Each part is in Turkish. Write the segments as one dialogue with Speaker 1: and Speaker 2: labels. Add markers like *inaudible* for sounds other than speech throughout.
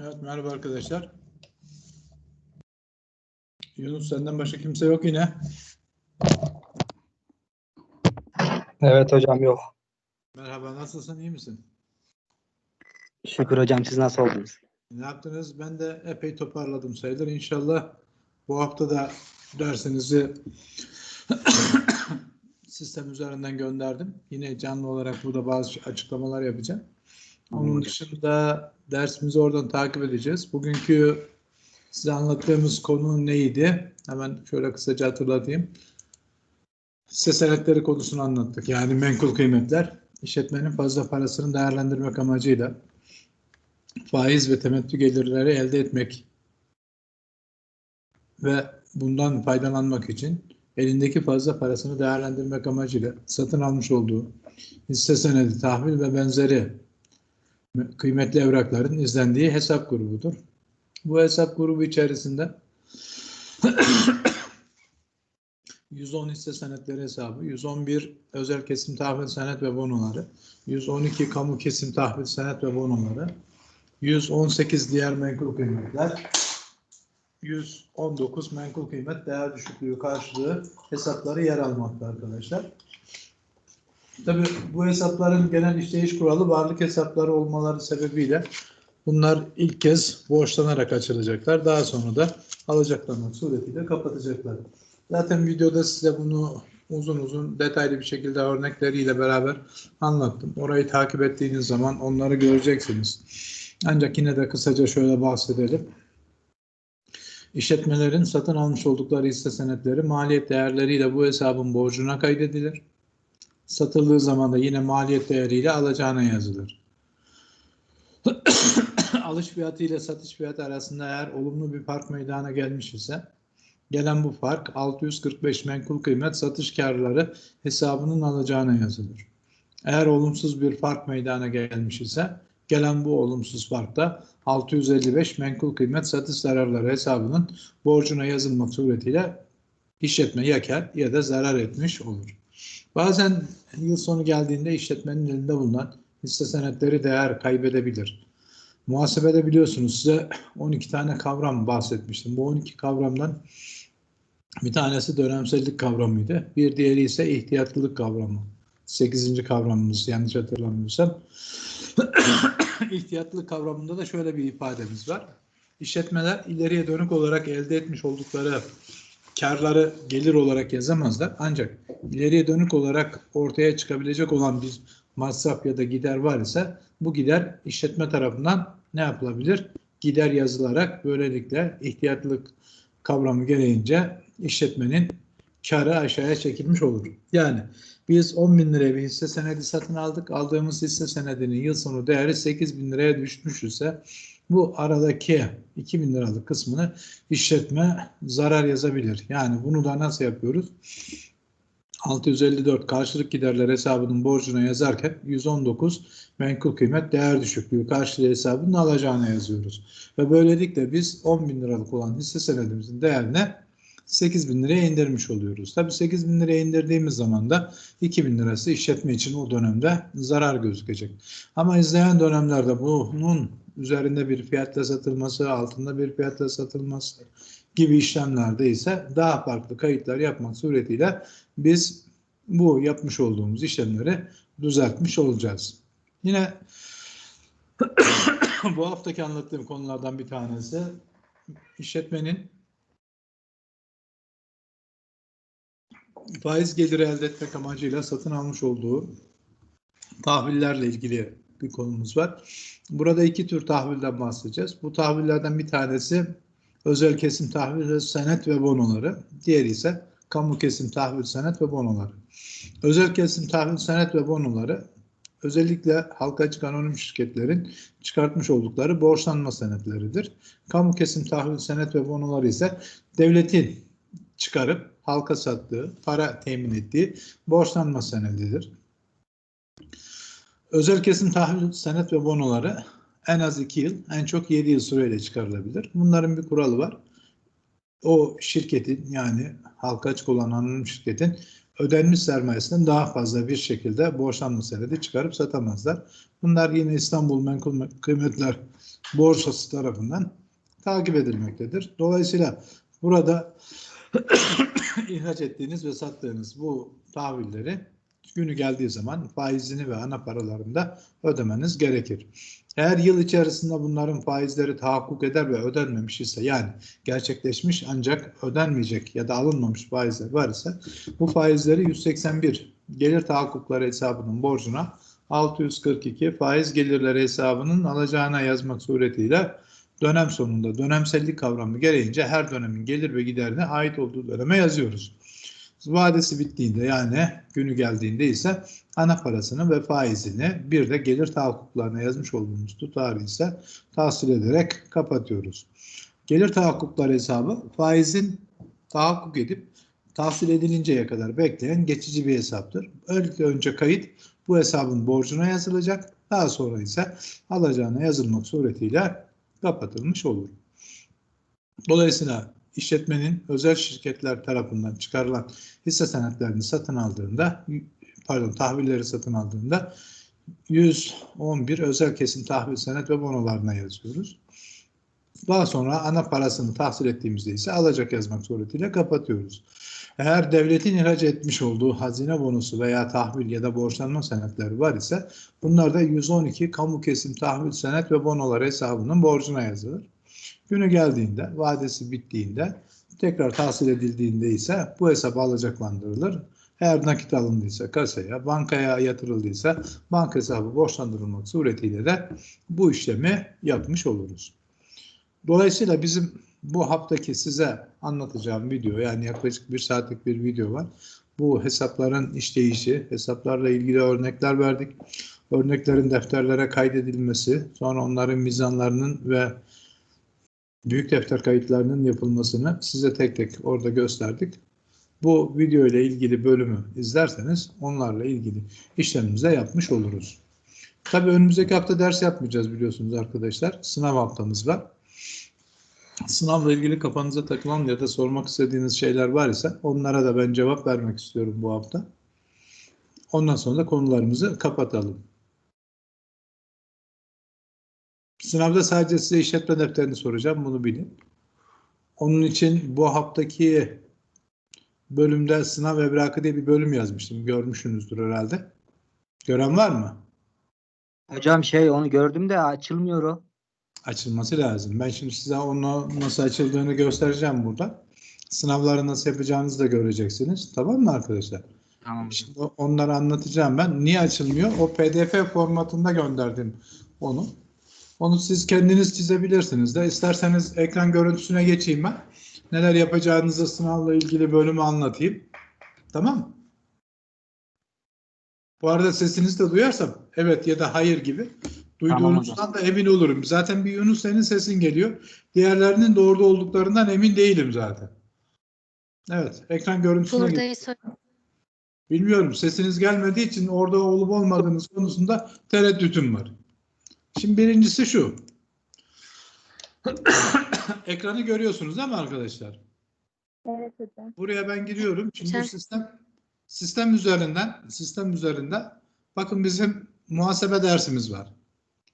Speaker 1: Evet merhaba arkadaşlar. Yunus senden başka kimse yok yine.
Speaker 2: Evet hocam yok.
Speaker 1: Merhaba nasılsın iyi misin?
Speaker 2: Şükür hocam siz nasıl oldunuz?
Speaker 1: Ne yaptınız? Ben de epey toparladım sayılır. İnşallah bu hafta da dersinizi *coughs* sistem üzerinden gönderdim. Yine canlı olarak burada bazı açıklamalar yapacağım. Onun dışında dersimizi oradan takip edeceğiz. Bugünkü size anlattığımız konu neydi? Hemen şöyle kısaca hatırlatayım. Hisse senetleri konusunu anlattık. Yani menkul kıymetler. İşletmenin fazla parasını değerlendirmek amacıyla faiz ve temettü gelirleri elde etmek ve bundan faydalanmak için elindeki fazla parasını değerlendirmek amacıyla satın almış olduğu hisse senedi, tahvil ve benzeri kıymetli evrakların izlendiği hesap grubudur. Bu hesap grubu içerisinde *coughs* 110 hisse senetleri hesabı, 111 özel kesim tahvil senet ve bonoları, 112 kamu kesim tahvil senet ve bonoları, 118 diğer menkul kıymetler, 119 menkul kıymet değer düşüklüğü karşılığı hesapları yer almakta arkadaşlar. Tabii bu hesapların genel işleyiş kuralı varlık hesapları olmaları sebebiyle bunlar ilk kez borçlanarak açılacaklar. Daha sonra da alacaklanmak suretiyle kapatacaklar. Zaten videoda size bunu uzun uzun detaylı bir şekilde örnekleriyle beraber anlattım. Orayı takip ettiğiniz zaman onları göreceksiniz. Ancak yine de kısaca şöyle bahsedelim. İşletmelerin satın almış oldukları hisse senetleri maliyet değerleriyle bu hesabın borcuna kaydedilir. Satıldığı zaman da yine maliyet değeriyle alacağına yazılır. *coughs* Alış fiyatı ile satış fiyatı arasında eğer olumlu bir fark meydana gelmiş ise gelen bu fark 645 menkul kıymet satış karları hesabının alacağına yazılır. Eğer olumsuz bir fark meydana gelmiş ise gelen bu olumsuz fark da 655 menkul kıymet satış zararları hesabının borcuna yazılmak suretiyle işletme yakar ya da zarar etmiş olur. Bazen yıl sonu geldiğinde işletmenin elinde bulunan hisse senetleri değer kaybedebilir. Muhasebede biliyorsunuz size 12 tane kavram bahsetmiştim. Bu 12 kavramdan bir tanesi dönemsellik kavramıydı. Bir diğeri ise ihtiyatlılık kavramı. 8. kavramımız yanlış hatırlamıyorsam. *coughs* İhtiyatlılık kavramında da şöyle bir ifademiz var. İşletmeler ileriye dönük olarak elde etmiş oldukları karları gelir olarak yazamazlar. Ancak ileriye dönük olarak ortaya çıkabilecek olan bir masraf ya da gider var ise bu gider işletme tarafından ne yapılabilir? Gider yazılarak böylelikle ihtiyatlılık kavramı gereğince işletmenin karı aşağıya çekilmiş olur. Yani biz 10 bin liraya bir hisse senedi satın aldık. Aldığımız hisse senedinin yıl sonu değeri 8 bin liraya düşmüş ise bu aradaki 2 bin liralık kısmını işletme zarar yazabilir. Yani bunu da nasıl yapıyoruz? 654 karşılık giderler hesabının borcuna yazarken 119 menkul kıymet değer düşüklüğü karşılığı hesabının alacağına yazıyoruz. Ve böylelikle biz 10 bin liralık olan hisse senedimizin değerine 8 bin liraya indirmiş oluyoruz. Tabii 8 bin liraya indirdiğimiz zaman da 2 bin lirası işletme için o dönemde zarar gözükecek. Ama izleyen dönemlerde bunun üzerinde bir fiyatla satılması, altında bir fiyatla satılması gibi işlemlerde ise daha farklı kayıtlar yapmak suretiyle biz bu yapmış olduğumuz işlemleri düzeltmiş olacağız. Yine *coughs* bu haftaki anlattığım konulardan bir tanesi işletmenin faiz geliri elde etmek amacıyla satın almış olduğu tahvillerle ilgili bir konumuz var. Burada iki tür tahvilden bahsedeceğiz. Bu tahvillerden bir tanesi özel kesim tahvil senet ve bonoları. Diğeri ise kamu kesim tahvil senet ve bonoları. Özel kesim tahvil senet ve bonoları özellikle halka açık anonim şirketlerin çıkartmış oldukları borçlanma senetleridir. Kamu kesim tahvil senet ve bonoları ise devletin çıkarıp halka sattığı, para temin ettiği borçlanma senedidir. Özel kesim tahvil senet ve bonoları en az 2 yıl, en çok 7 yıl süreyle çıkarılabilir. Bunların bir kuralı var. O şirketin yani halka açık olan anonim şirketin ödenmiş sermayesinden daha fazla bir şekilde borçlanma senedi çıkarıp satamazlar. Bunlar yine İstanbul Menkul Kıymetler Borsası tarafından takip edilmektedir. Dolayısıyla burada *coughs* ihraç ettiğiniz ve sattığınız bu tahvilleri günü geldiği zaman faizini ve ana paralarını da ödemeniz gerekir. Eğer yıl içerisinde bunların faizleri tahakkuk eder ve ödenmemiş ise yani gerçekleşmiş ancak ödenmeyecek ya da alınmamış faizler var ise bu faizleri 181 gelir tahakkukları hesabının borcuna 642 faiz gelirleri hesabının alacağına yazmak suretiyle dönem sonunda dönemsellik kavramı gereğince her dönemin gelir ve giderine ait olduğu döneme yazıyoruz. Vadesi bittiğinde yani günü geldiğinde ise ana parasını ve faizini bir de gelir tahakkuklarına yazmış olduğumuz tutarı ise tahsil ederek kapatıyoruz. Gelir tahakkukları hesabı faizin tahakkuk edip tahsil edilinceye kadar bekleyen geçici bir hesaptır. Önce, önce kayıt bu hesabın borcuna yazılacak. Daha sonra ise alacağına yazılmak suretiyle kapatılmış olur. Dolayısıyla işletmenin özel şirketler tarafından çıkarılan hisse senetlerini satın aldığında pardon tahvilleri satın aldığında 111 özel kesim tahvil senet ve bonolarına yazıyoruz. Daha sonra ana parasını tahsil ettiğimizde ise alacak yazmak suretiyle kapatıyoruz. Eğer devletin ihraç etmiş olduğu hazine bonosu veya tahvil ya da borçlanma senetleri var ise bunlar da 112 kamu kesim tahvil senet ve bonolar hesabının borcuna yazılır. Günü geldiğinde, vadesi bittiğinde, tekrar tahsil edildiğinde ise bu hesap alacaklandırılır. Eğer nakit alındıysa kasaya, bankaya yatırıldıysa banka hesabı borçlandırılmak suretiyle de bu işlemi yapmış oluruz. Dolayısıyla bizim bu haftaki size anlatacağım video yani yaklaşık bir saatlik bir video var. Bu hesapların işleyişi, hesaplarla ilgili örnekler verdik. Örneklerin defterlere kaydedilmesi, sonra onların mizanlarının ve büyük defter kayıtlarının yapılmasını size tek tek orada gösterdik. Bu video ile ilgili bölümü izlerseniz onlarla ilgili işlemimize yapmış oluruz. Tabii önümüzdeki hafta ders yapmayacağız biliyorsunuz arkadaşlar. Sınav haftamız var. Sınavla ilgili kafanıza takılan ya da sormak istediğiniz şeyler var ise onlara da ben cevap vermek istiyorum bu hafta. Ondan sonra da konularımızı kapatalım. Sınavda sadece size işletme defterini soracağım. Bunu bilin. Onun için bu haftaki bölümde sınav evrakı diye bir bölüm yazmıştım. Görmüşsünüzdür herhalde. Gören var mı?
Speaker 2: Hocam şey onu gördüm de açılmıyor o.
Speaker 1: Açılması lazım. Ben şimdi size onu nasıl açıldığını göstereceğim burada. Sınavları nasıl yapacağınızı da göreceksiniz. Tamam mı arkadaşlar?
Speaker 2: Tamam.
Speaker 1: Şimdi onları anlatacağım ben. Niye açılmıyor? O PDF formatında gönderdim onu. Onu siz kendiniz çizebilirsiniz de. İsterseniz ekran görüntüsüne geçeyim ben. Neler yapacağınızı sınavla ilgili bölümü anlatayım. Tamam mı? Bu arada sesinizi de duyarsam evet ya da hayır gibi duyduğunuzdan da emin olurum. Zaten bir Yunus senin sesin geliyor. Diğerlerinin doğru olduklarından emin değilim zaten. Evet, ekran görüntüsüne
Speaker 3: Buradayız.
Speaker 1: Bilmiyorum sesiniz gelmediği için orada olup olmadığınız konusunda tereddütüm var. Şimdi birincisi şu. *coughs* Ekranı görüyorsunuz değil mi arkadaşlar?
Speaker 3: Evet hocam.
Speaker 1: Buraya ben giriyorum. Şimdi
Speaker 3: Hocam.
Speaker 1: sistem sistem üzerinden sistem üzerinde bakın bizim muhasebe dersimiz var.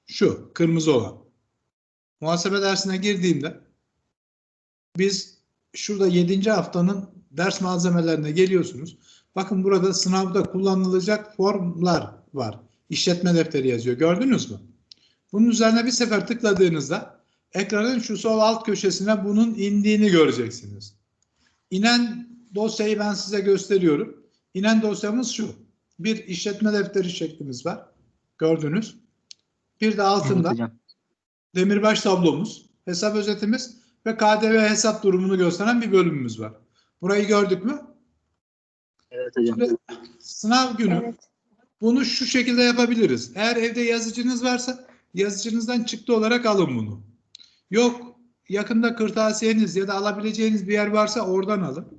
Speaker 1: Şu kırmızı olan. Muhasebe dersine girdiğimde biz şurada 7. haftanın ders malzemelerine geliyorsunuz. Bakın burada sınavda kullanılacak formlar var. İşletme defteri yazıyor. Gördünüz mü? Bunun üzerine bir sefer tıkladığınızda ekranın şu sol alt köşesine bunun indiğini göreceksiniz. İnen dosyayı ben size gösteriyorum. İnen dosyamız şu. Bir işletme defteri şeklimiz var. Gördünüz. Bir de altında demirbaş tablomuz, hesap özetimiz ve KDV hesap durumunu gösteren bir bölümümüz var. Burayı gördük mü?
Speaker 2: Evet hocam.
Speaker 1: Şimdi sınav günü
Speaker 3: Evet.
Speaker 1: bunu şu şekilde yapabiliriz. Eğer evde yazıcınız varsa yazıcınızdan çıktı olarak alın bunu. Yok yakında kırtasiyeniz ya da alabileceğiniz bir yer varsa oradan alın.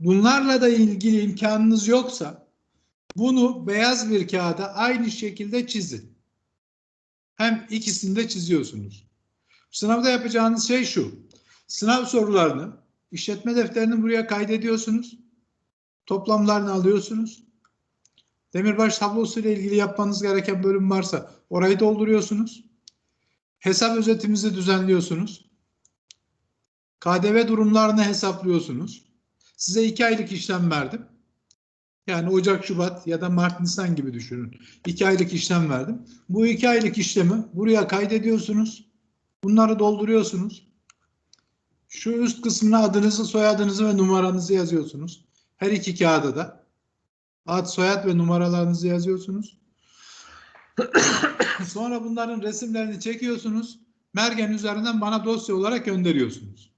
Speaker 1: Bunlarla da ilgili imkanınız yoksa bunu beyaz bir kağıda aynı şekilde çizin. Hem ikisini de çiziyorsunuz. Sınavda yapacağınız şey şu. Sınav sorularını işletme defterini buraya kaydediyorsunuz. Toplamlarını alıyorsunuz. Demirbaş tablosu ile ilgili yapmanız gereken bölüm varsa orayı dolduruyorsunuz. Hesap özetimizi düzenliyorsunuz. KDV durumlarını hesaplıyorsunuz. Size iki aylık işlem verdim. Yani Ocak, Şubat ya da Mart, Nisan gibi düşünün. İki aylık işlem verdim. Bu iki aylık işlemi buraya kaydediyorsunuz. Bunları dolduruyorsunuz. Şu üst kısmına adınızı, soyadınızı ve numaranızı yazıyorsunuz. Her iki kağıda da. Ad, soyad ve numaralarınızı yazıyorsunuz. *coughs* Sonra bunların resimlerini çekiyorsunuz. Mergen üzerinden bana dosya olarak gönderiyorsunuz.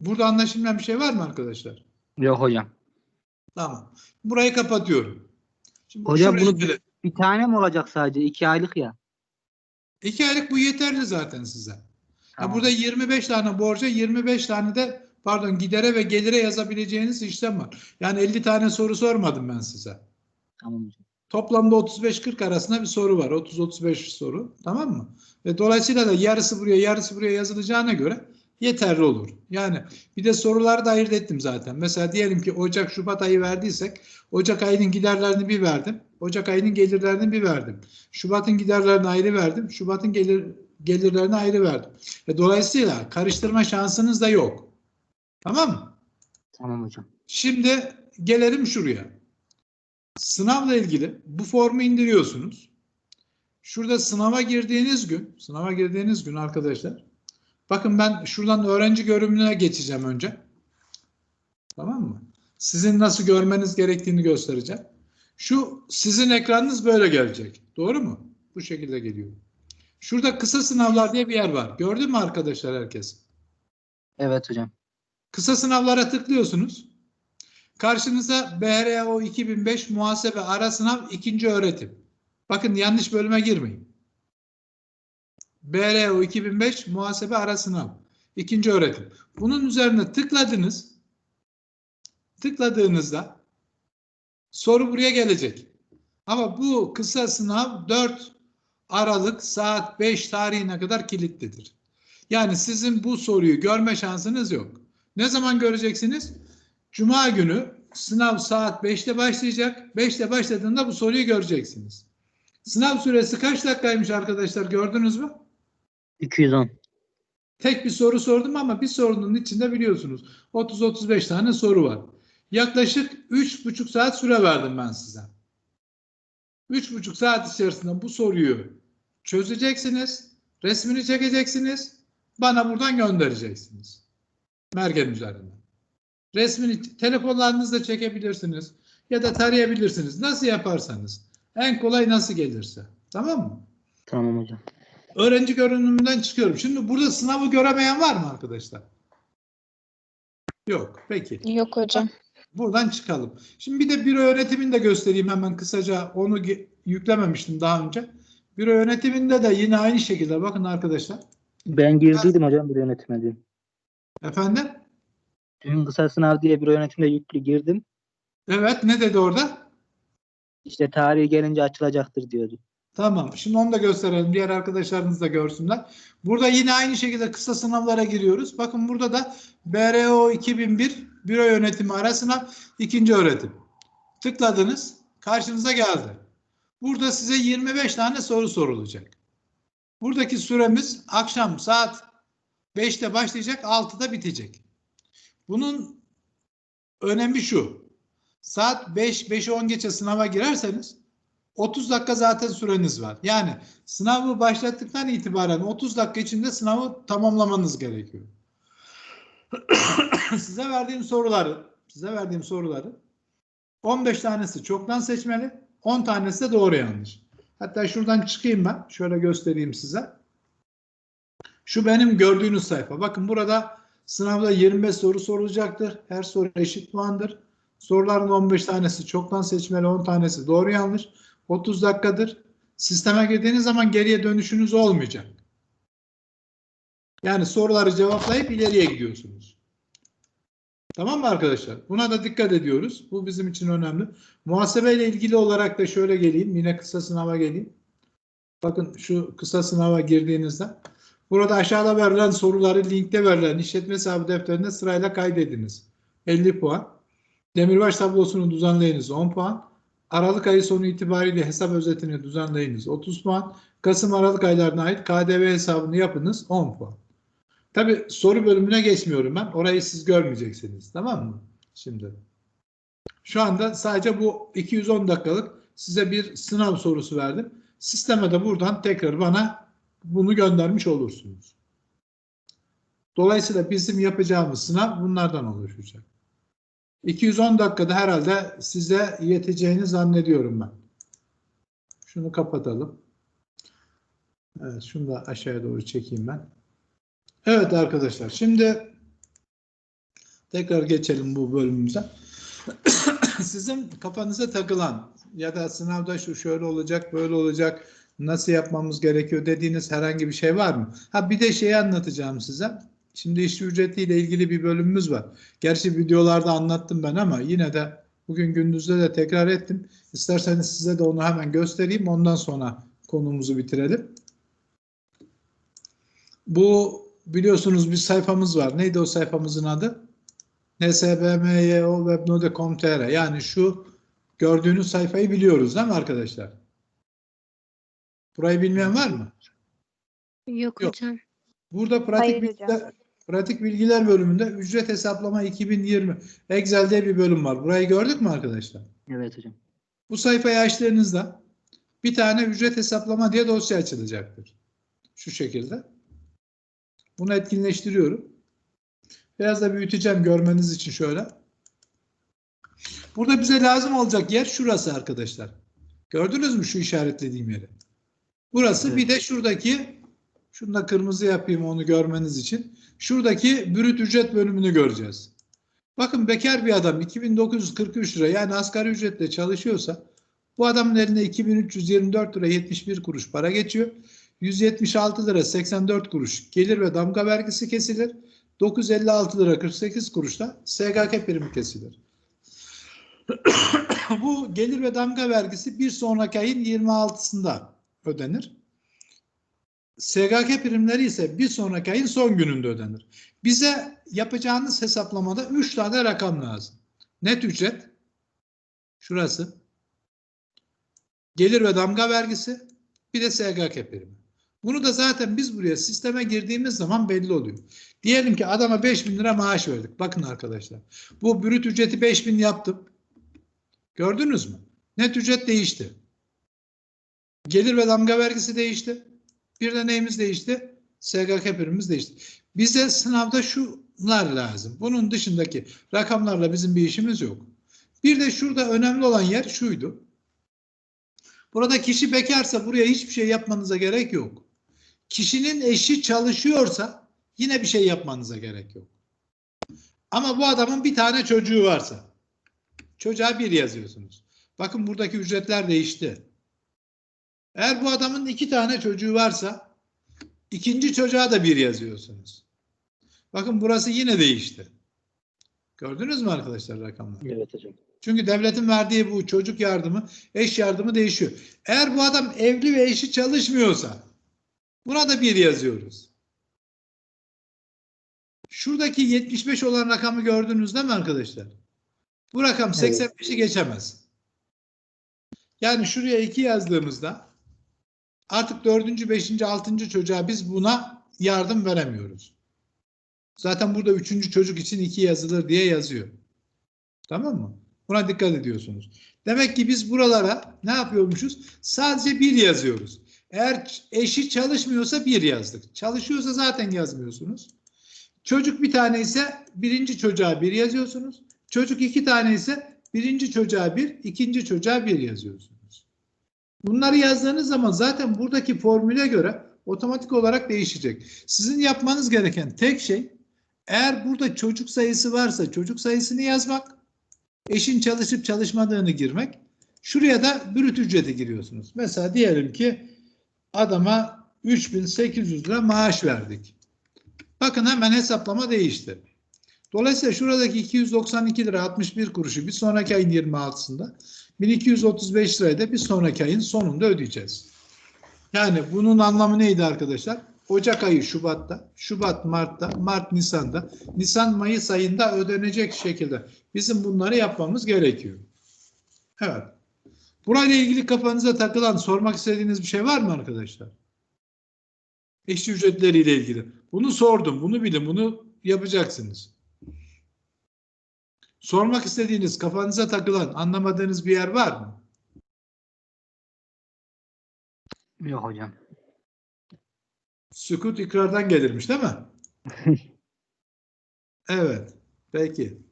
Speaker 1: Burada anlaşılmayan bir şey var mı arkadaşlar?
Speaker 2: Yok hocam.
Speaker 1: Tamam. Burayı kapatıyorum. Şimdi
Speaker 2: Hocam bunu
Speaker 1: gelelim.
Speaker 2: bir tane mi olacak sadece? İki aylık ya.
Speaker 1: İki aylık bu yeterli zaten size. Ya
Speaker 2: Tamam.
Speaker 1: burada 25 tane borca 25 tane de pardon gidere ve gelire yazabileceğiniz işlem var. Yani 50 tane soru sormadım ben size.
Speaker 2: Tamam hocam.
Speaker 1: Toplamda 35-40 arasında bir soru var. 30-35 soru. Tamam mı? Ve dolayısıyla da yarısı buraya yarısı buraya yazılacağına göre yeterli olur. Yani bir de soruları da ayırt ettim zaten. Mesela diyelim ki Ocak, Şubat ayı verdiysek Ocak ayının giderlerini bir verdim. Ocak ayının gelirlerini bir verdim. Şubat'ın giderlerini ayrı verdim. Şubat'ın gelir gelirlerini ayrı verdim. E, dolayısıyla karıştırma şansınız da yok. Tamam mı?
Speaker 2: Tamam hocam.
Speaker 1: Şimdi gelelim şuraya. Sınavla ilgili bu formu indiriyorsunuz. Şurada sınava girdiğiniz gün, sınava girdiğiniz gün arkadaşlar. Bakın ben şuradan öğrenci görünümüne geçeceğim önce. Tamam mı? Sizin nasıl görmeniz gerektiğini göstereceğim. Şu sizin ekranınız böyle gelecek. Doğru mu? Bu şekilde geliyor. Şurada kısa sınavlar diye bir yer var. Gördün mü arkadaşlar herkes?
Speaker 2: Evet hocam.
Speaker 1: Kısa sınavlara tıklıyorsunuz. Karşınıza BRO 2005 muhasebe ara sınav ikinci öğretim. Bakın yanlış bölüme girmeyin. BRO 2005 muhasebe ara sınav ikinci öğretim. Bunun üzerine tıkladınız. Tıkladığınızda soru buraya gelecek. Ama bu kısa sınav 4 Aralık saat 5 tarihine kadar kilitlidir. Yani sizin bu soruyu görme şansınız yok. Ne zaman göreceksiniz? Cuma günü sınav saat 5'te başlayacak. 5'te başladığında bu soruyu göreceksiniz. Sınav süresi kaç dakikaymış arkadaşlar gördünüz mü?
Speaker 2: 210.
Speaker 1: Tek bir soru sordum ama bir sorunun içinde biliyorsunuz 30-35 tane soru var. Yaklaşık 3,5 saat süre verdim ben size. 3,5 saat içerisinde bu soruyu çözeceksiniz, resmini çekeceksiniz, bana buradan göndereceksiniz. Mergen üzerinden. Resmini telefonlarınızla çekebilirsiniz ya da tarayabilirsiniz. Nasıl yaparsanız. En kolay nasıl gelirse. Tamam mı?
Speaker 2: Tamam hocam.
Speaker 1: Öğrenci görünümünden çıkıyorum. Şimdi burada sınavı göremeyen var mı arkadaşlar? Yok. Peki.
Speaker 3: Yok hocam.
Speaker 1: Buradan çıkalım. Şimdi bir de büro yönetimini de göstereyim hemen kısaca. Onu yüklememiştim daha önce. Büro yönetiminde de yine aynı şekilde bakın arkadaşlar.
Speaker 2: Ben girdiydim hocam bir yönetime dün.
Speaker 1: Efendim?
Speaker 2: Dün kısa sınav diye bir yönetimde yüklü girdim.
Speaker 1: Evet ne dedi orada?
Speaker 2: İşte tarihi gelince açılacaktır diyordu.
Speaker 1: Tamam. Şimdi onu da gösterelim. Diğer arkadaşlarınız da görsünler. Burada yine aynı şekilde kısa sınavlara giriyoruz. Bakın burada da BRO 2001 Büro Yönetimi Ara Sınav ikinci öğretim. Tıkladınız. Karşınıza geldi. Burada size 25 tane soru sorulacak. Buradaki süremiz akşam saat 5'te başlayacak, 6'da bitecek. Bunun önemi şu. Saat 5, 5'e 10 geçe sınava girerseniz 30 dakika zaten süreniz var. Yani sınavı başlattıktan itibaren 30 dakika içinde sınavı tamamlamanız gerekiyor. *coughs* size verdiğim soruları, size verdiğim soruları 15 tanesi çoktan seçmeli, 10 tanesi de doğru yanlış. Hatta şuradan çıkayım ben. Şöyle göstereyim size. Şu benim gördüğünüz sayfa. Bakın burada sınavda 25 soru sorulacaktır. Her soru eşit puandır. Soruların 15 tanesi çoktan seçmeli, 10 tanesi doğru yanlış. 30 dakikadır. Sisteme girdiğiniz zaman geriye dönüşünüz olmayacak. Yani soruları cevaplayıp ileriye gidiyorsunuz. Tamam mı arkadaşlar? Buna da dikkat ediyoruz. Bu bizim için önemli. Muhasebe ile ilgili olarak da şöyle geleyim. Yine kısa sınava geleyim. Bakın şu kısa sınava girdiğinizde burada aşağıda verilen soruları linkte verilen işletme hesabı defterine sırayla kaydediniz. 50 puan. Demirbaş tablosunu düzenleyiniz 10 puan. Aralık ayı sonu itibariyle hesap özetini düzenleyiniz 30 puan. Kasım Aralık aylarına ait KDV hesabını yapınız 10 puan. Tabi soru bölümüne geçmiyorum ben. Orayı siz görmeyeceksiniz. Tamam mı? Şimdi. Şu anda sadece bu 210 dakikalık size bir sınav sorusu verdim. Sisteme de buradan tekrar bana bunu göndermiş olursunuz. Dolayısıyla bizim yapacağımız sınav bunlardan oluşacak. 210 dakikada herhalde size yeteceğini zannediyorum ben. Şunu kapatalım. Evet, şunu da aşağıya doğru çekeyim ben. Evet arkadaşlar, şimdi tekrar geçelim bu bölümümüze. *coughs* Sizin kafanıza takılan ya da sınavda şu şöyle olacak, böyle olacak, nasıl yapmamız gerekiyor dediğiniz herhangi bir şey var mı? Ha bir de şeyi anlatacağım size. Şimdi iş ücretiyle ilgili bir bölümümüz var. Gerçi videolarda anlattım ben ama yine de bugün gündüzde de tekrar ettim. İsterseniz size de onu hemen göstereyim. Ondan sonra konumuzu bitirelim. Bu biliyorsunuz bir sayfamız var. Neydi o sayfamızın adı? nsbmyo webnode.com.tr Yani şu gördüğünüz sayfayı biliyoruz değil mi arkadaşlar? Burayı bilmeyen var mı?
Speaker 4: Yok,
Speaker 1: Yok.
Speaker 4: hocam.
Speaker 1: Burada pratik
Speaker 3: Hayır hocam.
Speaker 1: bilgiler, pratik bilgiler bölümünde ücret hesaplama 2020 Excel diye bir bölüm var. Burayı gördük mü arkadaşlar?
Speaker 2: Evet hocam.
Speaker 1: Bu sayfayı açtığınızda bir tane ücret hesaplama diye dosya açılacaktır. Şu şekilde. Bunu etkinleştiriyorum. Biraz da büyüteceğim görmeniz için şöyle. Burada bize lazım olacak yer şurası arkadaşlar. Gördünüz mü şu işaretlediğim yeri? Burası
Speaker 2: Evet.
Speaker 1: bir de şuradaki şunu da kırmızı yapayım onu görmeniz için. Şuradaki brüt ücret bölümünü göreceğiz. Bakın bekar bir adam 2943 lira yani asgari ücretle çalışıyorsa bu adamın eline 2324 lira 71 kuruş para geçiyor. 176 lira 84 kuruş gelir ve damga vergisi kesilir. 956 lira 48 kuruş da SGK primi kesilir. *coughs* bu gelir ve damga vergisi bir sonraki ayın 26'sında ödenir. SGK primleri ise bir sonraki ayın son gününde ödenir. Bize yapacağınız hesaplamada 3 tane rakam lazım. Net ücret şurası. Gelir ve damga vergisi bir de SGK primi. Bunu da zaten biz buraya sisteme girdiğimiz zaman belli oluyor. Diyelim ki adama 5000 lira maaş verdik. Bakın arkadaşlar. Bu brüt ücreti 5000 yaptım. Gördünüz mü? Net ücret değişti. Gelir ve damga vergisi değişti. Bir de neyimiz değişti? SGK primimiz değişti. Bize sınavda şunlar lazım. Bunun dışındaki rakamlarla bizim bir işimiz yok. Bir de şurada önemli olan yer şuydu. Burada kişi bekarsa buraya hiçbir şey yapmanıza gerek yok. Kişinin eşi çalışıyorsa yine bir şey yapmanıza gerek yok. Ama bu adamın bir tane çocuğu varsa çocuğa bir yazıyorsunuz. Bakın buradaki ücretler değişti. Eğer bu adamın iki tane çocuğu varsa ikinci çocuğa da bir yazıyorsunuz. Bakın burası yine değişti. Gördünüz mü arkadaşlar rakamları?
Speaker 2: Evet hocam.
Speaker 1: Çünkü devletin verdiği bu çocuk yardımı, eş yardımı değişiyor. Eğer bu adam evli ve eşi çalışmıyorsa buna da bir yazıyoruz. Şuradaki 75 olan rakamı gördünüz değil mi arkadaşlar? Bu rakam
Speaker 2: Evet.
Speaker 1: 85'i geçemez. Yani şuraya 2 yazdığımızda artık 4. 5. 6. çocuğa biz buna yardım veremiyoruz. Zaten burada 3. çocuk için 2 yazılır diye yazıyor. Tamam mı? Buna dikkat ediyorsunuz. Demek ki biz buralara ne yapıyormuşuz? Sadece bir yazıyoruz. Eğer eşi çalışmıyorsa bir yazdık. Çalışıyorsa zaten yazmıyorsunuz. Çocuk bir tane ise birinci çocuğa bir yazıyorsunuz. Çocuk iki tane ise birinci çocuğa bir, ikinci çocuğa bir yazıyorsunuz. Bunları yazdığınız zaman zaten buradaki formüle göre otomatik olarak değişecek. Sizin yapmanız gereken tek şey eğer burada çocuk sayısı varsa çocuk sayısını yazmak, eşin çalışıp çalışmadığını girmek. Şuraya da brüt ücreti giriyorsunuz. Mesela diyelim ki adama 3800 lira maaş verdik. Bakın hemen hesaplama değişti. Dolayısıyla şuradaki 292 lira 61 kuruşu bir sonraki ayın 26'sında 1235 lirayı da bir sonraki ayın sonunda ödeyeceğiz. Yani bunun anlamı neydi arkadaşlar? Ocak ayı Şubat'ta, Şubat Mart'ta, Mart Nisan'da, Nisan Mayıs ayında ödenecek şekilde bizim bunları yapmamız gerekiyor. Evet. Burayla ilgili kafanıza takılan, sormak istediğiniz bir şey var mı arkadaşlar? İşçi ücretleriyle ilgili. Bunu sordum, bunu bilin, bunu yapacaksınız. Sormak istediğiniz, kafanıza takılan, anlamadığınız bir yer var mı?
Speaker 2: Yok hocam.
Speaker 1: Sükut ikrardan gelirmiş değil mi? *laughs* Evet. Peki.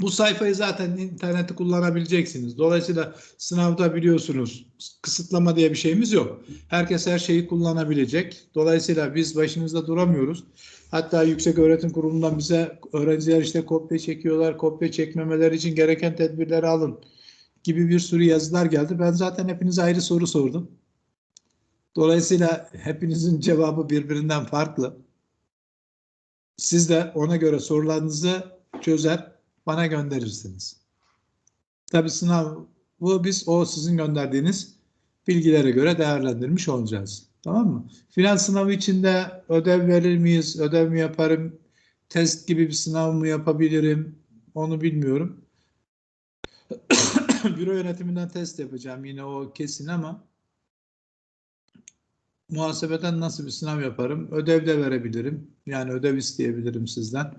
Speaker 1: Bu sayfayı zaten internette kullanabileceksiniz. Dolayısıyla sınavda biliyorsunuz kısıtlama diye bir şeyimiz yok. Herkes her şeyi kullanabilecek. Dolayısıyla biz başımızda duramıyoruz. Hatta Yüksek Öğretim Kurulu'ndan bize öğrenciler işte kopya çekiyorlar. Kopya çekmemeleri için gereken tedbirleri alın gibi bir sürü yazılar geldi. Ben zaten hepinize ayrı soru sordum. Dolayısıyla hepinizin cevabı birbirinden farklı. Siz de ona göre sorularınızı çözer, bana gönderirsiniz. Tabii sınavı biz o sizin gönderdiğiniz bilgilere göre değerlendirmiş olacağız. Tamam mı? Final sınavı içinde ödev verir miyiz, ödev mi yaparım, test gibi bir sınav mı yapabilirim, onu bilmiyorum. *coughs* Büro yönetiminden test yapacağım yine o kesin ama muhasebeden nasıl bir sınav yaparım? Ödev de verebilirim. Yani ödev isteyebilirim sizden.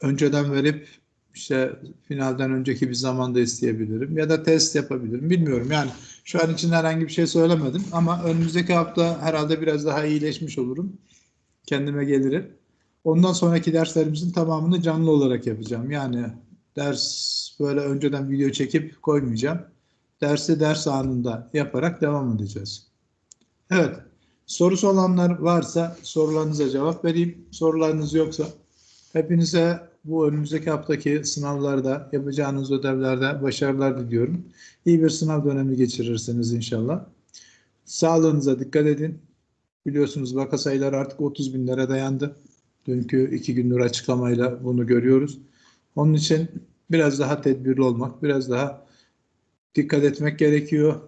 Speaker 1: Önceden verip işte finalden önceki bir zamanda isteyebilirim. Ya da test yapabilirim. Bilmiyorum. Yani şu an için herhangi bir şey söylemedim. Ama önümüzdeki hafta herhalde biraz daha iyileşmiş olurum. Kendime gelirim. Ondan sonraki derslerimizin tamamını canlı olarak yapacağım. Yani ders böyle önceden video çekip koymayacağım. Dersi ders anında yaparak devam edeceğiz. Evet. Sorusu olanlar varsa sorularınıza cevap vereyim. Sorularınız yoksa hepinize bu önümüzdeki haftaki sınavlarda yapacağınız ödevlerde başarılar diliyorum. İyi bir sınav dönemi geçirirsiniz inşallah. Sağlığınıza dikkat edin. Biliyorsunuz vaka sayıları artık 30 binlere dayandı. Dünkü iki gündür açıklamayla bunu görüyoruz. Onun için biraz daha tedbirli olmak, biraz daha dikkat etmek gerekiyor.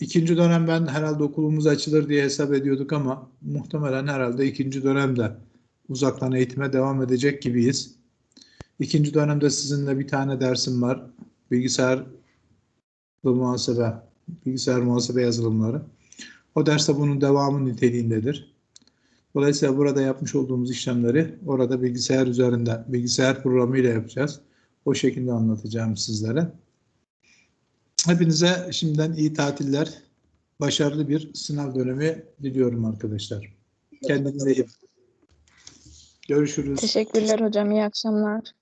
Speaker 1: İkinci dönem ben herhalde okulumuz açılır diye hesap ediyorduk ama muhtemelen herhalde ikinci dönemde uzaktan eğitime devam edecek gibiyiz. İkinci dönemde sizinle bir tane dersim var. Bilgisayar muhasebe, bilgisayar muhasebe yazılımları. O derste bunun devamı niteliğindedir. Dolayısıyla burada yapmış olduğumuz işlemleri orada bilgisayar üzerinde, bilgisayar programıyla yapacağız. O şekilde anlatacağım sizlere. Hepinize şimdiden iyi tatiller, başarılı bir sınav dönemi diliyorum arkadaşlar. Kendinize iyi. Görüşürüz.
Speaker 3: Teşekkürler hocam. İyi akşamlar.